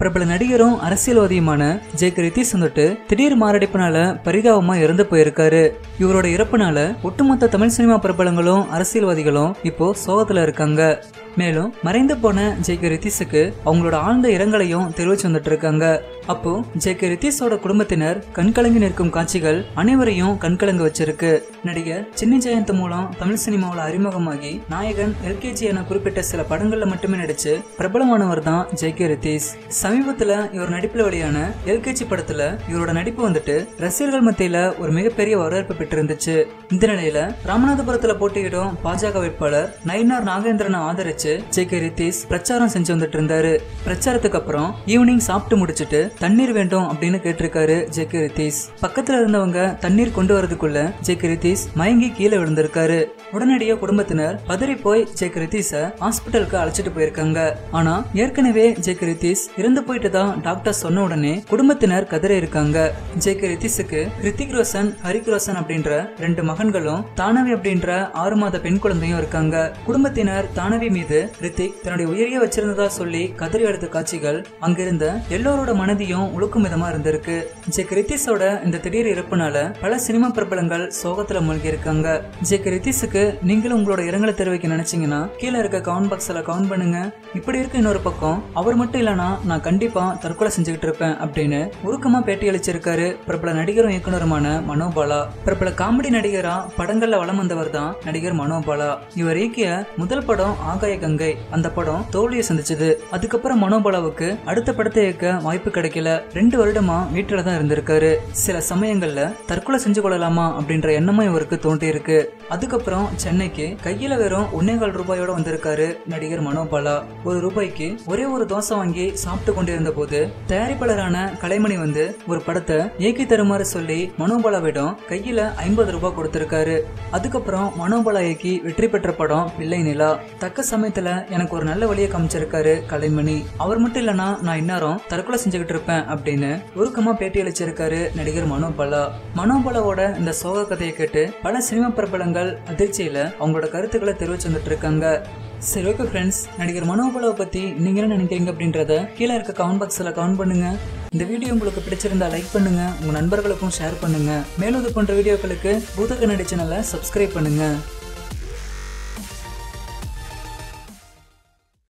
பிரபல நடிகரும் அரசியல்வாதியுமான ஜேக் ரித்தீஷ் வந்துட்டு திடீர் மாரடைப்புனால பரிதாபமா இறந்து போயிருக்காரு. இவரோட இறப்புனால ஒட்டுமொத்த தமிழ் சினிமா பிரபலங்களும் அரசியல்வாதிகளும் இப்போ சோகத்துல இருக்காங்க. மேலும் மறைந்து போன ஜேகே ரித்தீஷுக்கு அவங்களோட ஆழ்ந்த இரங்கலையும் தெரிவிச்சு வந்துட்டு இருக்காங்க. அப்போ ஜேகே ரித்தீஷோட குடும்பத்தினர் கண்கலங்கி நிற்கும் காட்சிகள் அனைவரையும் கண்கலங்க வச்சிருக்கு. நடிகர் சின்ன ஜெயந்த் மூலம் தமிழ் சினிமாவில் அறிமுகமாகி நாயகன் எல்கேஜி என குறிப்பிட்ட சில படங்கள்ல மட்டுமே நடிச்சு பிரபலமானவர் தான் ஜேகே ரித்தீஷ். சமீபத்துல இவர் நடிப்புல வெளியான எல்கேஜி படத்துல இவரோட நடிப்பு வந்துட்டு ரசிகர்கள் மத்தியில ஒரு மிகப்பெரிய வரவேற்பு பெற்றிருந்துச்சு. இந்த நிலையில ராமநாதபுரத்துல போட்டியிடும் பாஜக வேட்பாளர் நயினார் நாகேந்திரனை ஆதரிச்சு ஜே கே ரித்தீஷ் பிரச்சாரம் செஞ்சு வந்துட்டு இருந்தாரு. பிரச்சாரத்துக்கு அப்புறம் ஈவினிங் சாப்பிட்டு முடிச்சிட்டு தண்ணீர் வேண்டும் அப்படின்னு கேட்டிருக்காரு ஜே கே ரித்தீஷ். பக்கத்துல இருந்தவங்க தண்ணீர் கொண்டு வரதுக்குள்ள ஜே கே ரித்தீஷ் மயங்கி கீழே விழுந்திருக்காரு. உடனடியே குடும்பத்தினர் பதறி போய் ஜே கே ரித்தீஷ ஹாஸ்பிட்டலுக்கு அழைச்சிட்டு போயிருக்காங்க. ஆனா ஏற்கனவே ஜே கே ரித்தீஷ் இறந்து போயிட்டு தான் டாக்டர் சொன்ன உடனே குடும்பத்தினர் கதற இருக்காங்க. ஜே கே ரித்தீஷுக்கு ரித்திக் ரோஷன் ஹரிக் ரோஷன் அப்படின்ற ரெண்டு மகன்களும் தானவி அப்படின்ற ஆறு மாத பெண் குழந்தையும் இருக்காங்க. குடும்பத்தினர் தானவி மீது ரித்திக் தன்னுடைய உயிரியை வச்சிருந்ததா சொல்லி கதறி எடுத்த காட்சிகள் அங்கிருந்த எல்லோரோட மனதையும் உழுக்கும் விதமா இருந்திருக்கு. ஜெக் ரித்திஷோட இந்த திடீர் இறப்புனால பல சினிமா பிரபலங்கள் சோகத்துல மூழ்கி இருக்காங்க ஜெக் ரித்திஷுக்கு நீங்களும் உங்களோட இரங்கலை தெரிவிக்க நினைச்சீங்கன்னா கீழே இருக்க கவுண்ட் பாக்ஸ்ல கவுண்ட் பண்ணுங்க. இப்படி இருக்க இன்னொரு பக்கம் அவர் மட்டும் இல்லனா நான் கண்டிப்பா தற்கொலை செஞ்சுக்கிட்டு இருப்பேன் அப்படின்னு உருக்கமா பேட்டி அளிச்சிருக்காரு பிரபல நடிகரும் இயக்குனருமான மனோபாலா. பிரபல காமெடி நடிகரா படங்கள்ல வலம் வந்தவர் தான் நடிகர் மனோபாலா. இவர் இயக்கிய முதல் படம் ஆகாய கங்கை. அந்த படம் தோல்வியை சந்திச்சது. அதுக்கப்புறம் மனோபாலாவுக்கு அடுத்த படத்தை இயக்க வாய்ப்பு கிடைக்கும் கிடைக்கல ரெண்டு வருடமா வீட்டுல தான் இருந்திருக்காரு. சில சமயங்கள்ல தற்கொலை செஞ்சு கொள்ளலாமா அப்படின்ற எண்ணமும் இவருக்கு தோன்றி இருக்கு அதுக்கப்புறம் சென்னைக்கு கையில வெறும் ஒன்னேகால் ரூபாயோட வந்திருக்காரு நடிகர் மனோபாலா. ஒரு ரூபாய்க்கு ஒரே ஒரு தோசை வாங்கி சாப்பிட்டு கொண்டிருந்த போது தயாரிப்பாளரான கலைமணி வந்து ஒரு படத்தை இயக்கி தருமாறு சொல்லி மனோபாலாவிடம் கையில ஐம்பது ரூபாய் கொடுத்திருக்காரு. அதுக்கப்புறம் மனோபாலா இயக்கி வெற்றி பெற்ற படம் பிள்ளை நிலா. தக்க சமயத்துல எனக்கு ஒரு நல்ல வழியை காமிச்சிருக்காரு கலைமணி. அவர் மட்டும் இல்லனா நான் இந்நேரம் தற்கொலை செஞ்சுக்கிட்டு இருப்பேன் அப்படின்னு உருக்கமா பேட்டி அளிச்சிருக்காரு நடிகர் மனோபாலா. மனோபாலாவோட இந்த சோக கதையை கேட்டு பல சினிமா பிரபலங்கள் அதிர்ச்சியில அவங்களோட கருத்துக்களை தெரிவிச்சு வந்துட்டு இருக்காங்க சரி ஓகே ஃப்ரெண்ட்ஸ் நடிகர் மனோபாலாவை பத்தி நீங்க என்ன நினைக்கிறீங்க அப்படின்றத கீழே இருக்க கமெண்ட் பாக்ஸ்ல கமெண்ட் பண்ணுங்க. இந்த வீடியோ உங்களுக்கு பிடிச்சிருந்தா லைக் பண்ணுங்க உங்க நண்பர்களுக்கும் ஷேர் பண்ணுங்க. மேலும் இது போன்ற வீடியோக்களுக்கு பூத கண்ணாடி சேனலை சப்ஸ்கிரைப் பண்ணுங்க.